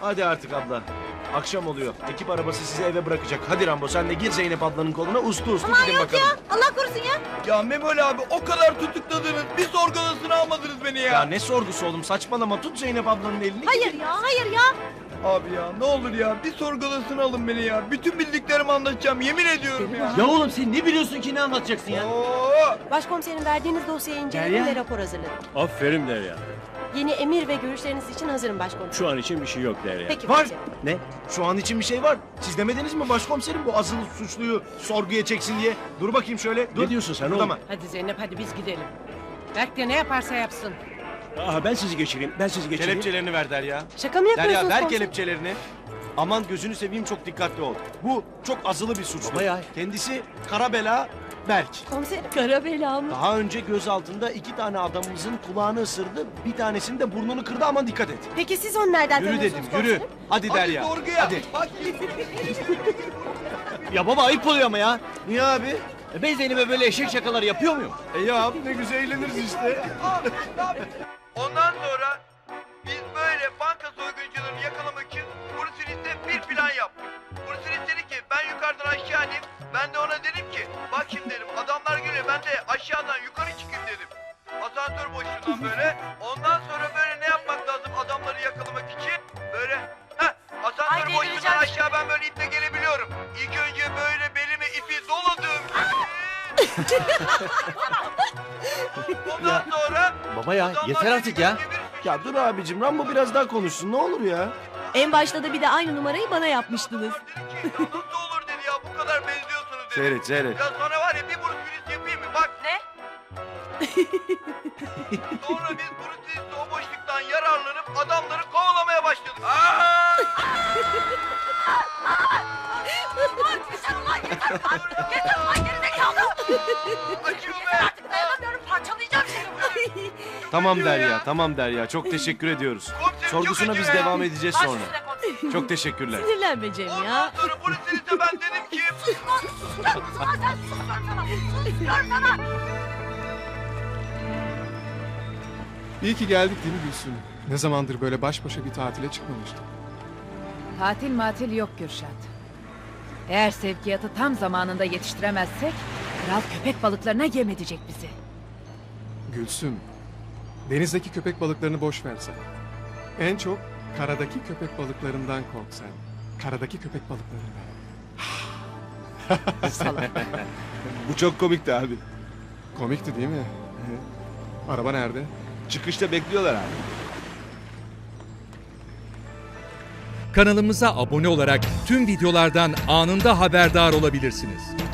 Hadi artık abla. Akşam oluyor. Ekip arabası sizi eve bırakacak. Hadi Rambo sen de gir Zeynep ablanın koluna uslu uslu Aman gidin yok bakalım. ya. Allah korusun ya. Ya Memoli abi o kadar tutukladınız. Bir sorgu odasına almadınız beni ya. Ya ne sorgusu oğlum saçmalama tut Zeynep ablanın elini. Hayır ya, hayır ya. Abi ya ne olur ya bir sorgu odasına alın beni ya. Bütün bildiklerimi anlatacağım yemin ediyorum ya. Ya oğlum sen ne biliyorsun ki ne anlatacaksın ya? Oo! Başkomiserin verdiğiniz dosyayı inceledim ve rapor hazırladım. Aferin Derya. Yeni emir ve görüşleriniz için hazırım başkomiserim. Şu an için bir şey yok Derya. Peki Var. komiserim. Ne? Şu an için bir şey var. Siz demediniz mi başkomiserim bu asıl suçluyu sorguya çeksin diye? Dur bakayım şöyle. Dur. Ne diyorsun sen Kıpırdama. oğlum? Hadi Zeynep hadi biz gidelim. Berk de ne yaparsa yapsın. Aha ben sizi geçireyim. Ben sizi geçireyim. Kelepçelerini ver Derya. Şaka mı yapıyorsunuz Derya ver komiserim? kelepçelerini. Aman gözünü seveyim çok dikkatli ol. Bu çok azılı bir suçlu. Baba ya. Kendisi Karabela Berk. Komiserim. Kara bela mı? Daha önce gözaltında iki tane adamımızın kulağını ısırdı. Bir tanesinin de burnunu kırdı aman dikkat et. Peki siz onu nereden Yürü tanıyorsunuz dedim yürü. komiserim? Hadi Hadi Derya. Hadi. Ya baba ayıp oluyor ama ya. Niye abi? E Ben Zeynep'e böyle eşek şakaları yapıyor muyum? E ya ne güzel eğleniriz işte. Ondan sonra biz böyle banka soyguncularını yakalamak için Bruce Willis'e bir plan yaptık. Bruce Willis dedi ki ben yukarıdan aşağı ineyim. Ben de ona dedim ki bak şimdi dedim adamlar geliyor ben de aşağıdan yukarı çıkayım dedim. Asansör boşluğundan böyle. Ondan sonra Ondan sonra Baba ya adamlar yeter artık ya. gibi bir Ya dur abicim Rambo biraz daha konuşsun ne olur ya. En başta da bir de aynı numarayı bana yapmıştınız. Dedi ki, "Ya nasıl olur dedi ya bu kadar benziyorsunuz dedi. Seyret seyret. Ya sonra var ya bir Bruce Willis yapayım mı? Bak. Ne? sonra biz Bruce Willis'le o boşluktan yararlanıp adamları kovalamaya başladık. Aa! Yeter ulan yeter ulan. Yeter. Acıyor be. Artık dayanamıyorum parçalayacağım seni. Tamam Derya ya. tamam Derya çok teşekkür ediyoruz. Komiserim, Sorgusuna çok biz acıyor ya. devam edeceğiz Baş sonra. üstüne komiserim. Çok teşekkürler. Sinirlenme Cem Ondan ya. sonra Bruce Willis'e ben dedim ki Sus lan sen sus diyorum sana. Sus diyorum sana. İyi ki geldik değil mi Gülsüm? Ne zamandır böyle baş başa bir tatile çıkmamıştık. Tatil matil yok Gürşat. Eğer sevkiyatı tam zamanında yetiştiremezsek kral köpek balıklarına yem edecek bizi. Gülsüm, denizdeki köpek balıklarını boş ver sen. En çok karadaki köpek balıklarından kork sen. Karadaki köpek balıklarından. Bu çok komikti abi. Komikti değil mi? Araba nerede? Çıkışta bekliyorlar abi. Kanalımıza abone olarak tüm videolardan anında haberdar olabilirsiniz.